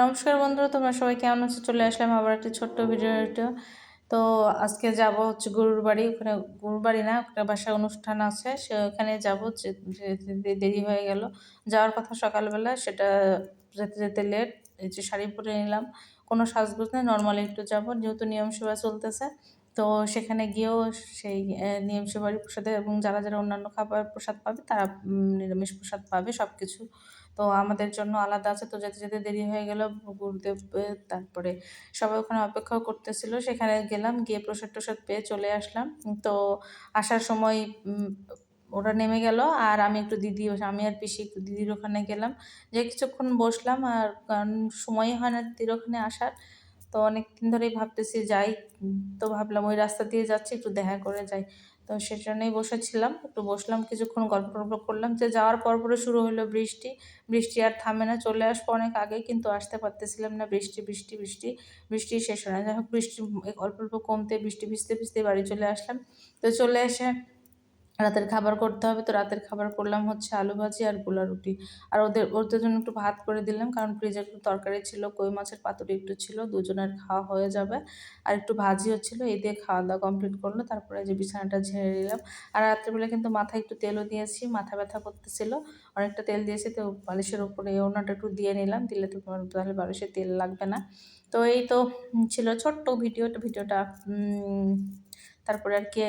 নমস্কার বন্ধুরা, তোমরা সবাই কেমন আছো? চলে আসলাম আবার একটা ছোট্ট ভিডিও তো। আজকে যাব হচ্ছে গরুর বাড়ি, ওখানে গরুর বাড়ি না, একটা বাসায় অনুষ্ঠান আছে, সে ওখানে যাব যে দেরি হয়ে গেল। যাওয়ার কথা সকালবেলা, সেটা যেতে যেতে লেট এই যে শাড়ি পরে নিলাম, কোনো সাজগোজ নেই নর্মালি একটু যাব, যেহেতু নিয়ম সেবা চলতেছে। তো সেখানে গিয়েও সেই সেবারই প্রসাদে এবং যারা যারা অন্যান্য খাবার প্রসাদ পাবে তারা নিরামিষ প্রসাদ পাবে সব কিছু তো আমাদের জন্য আলাদা আছে। তো যেতে যেতে দেরি হয়ে গেল। গুরুদেব তারপরে সবাই ওখানে অপেক্ষাও করতেছিল। সেখানে গেলাম, গিয়ে প্রসাদ টসাদ পেয়ে চলে আসলাম। তো আসার সময় ওরা নেমে গেল। আর আমি একটু দিদি, আমি আর পিসি একটু দিদির ওখানে গেলাম। যে কিছুক্ষণ বসলাম আর কারণ সময়ই হয় না দিদির ওখানে আসার। তো অনেকদিন ধরেই ভাবতেছি যাই, তো ভাবলাম ওই রাস্তা দিয়ে যাচ্ছি, একটু দেখা করে যাই। তো সেজন্যই বসেছিলাম, একটু বসলাম, কিছুক্ষণ গল্প টল্প করলাম যে যাওয়ার পর পরে শুরু হলো বৃষ্টি। বৃষ্টি আর থামে না, চলে আসব অনেক আগে কিন্তু আসতে পারতেছিলাম না, বৃষ্টি বৃষ্টি বৃষ্টি বৃষ্টি শেষ হয় না। যাই হোক, বৃষ্টি অল্প অল্প কমতে বৃষ্টি ভিজতে ভিজতে বাড়ি চলে আসলাম। তো চলে এসে রাতের খাবার করতে হবে। তো রাতের খাবার করলাম হচ্ছে আলু ভাজি আর গোলা রুটি। আর ওদের ওদের জন্য একটু ভাত করে দিলাম কারণ ফ্রিজে একটু তরকারি ছিল, কই মাছের পাতুরি একটু ছিল, দুজনের খাওয়া হয়ে যাবে। আর একটু ভাজিও ছিল এই দিয়ে খাওয়া দাওয়া কমপ্লিট করল, তারপরে যে বিছানাটা ঝেড়ে নিলাম। আর রাত্রেবেলা কিন্তু মাথায় একটু তেলও দিয়েছি, মাথা ব্যথা করতেছিল, অনেকটা তেল দিয়েছি, তো বালিশের উপরে ওনাটা একটু দিয়ে নিলাম, দিলে তো তাহলে বালিশে তেল লাগবে না। তো এই তো ছিল ছোট্ট ভিডিওটা ভিডিওটা তারপরে আর কি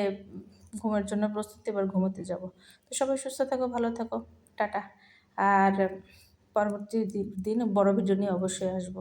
ঘুমের জন্য প্রস্তুতি, এবার ঘুমোতে যাব। তো সবাই সুস্থ থাকো, ভালো থাকো, টাটা। আর পরবর্তী দিন বড় ভিডিও নিয়ে অবশ্যই আসব।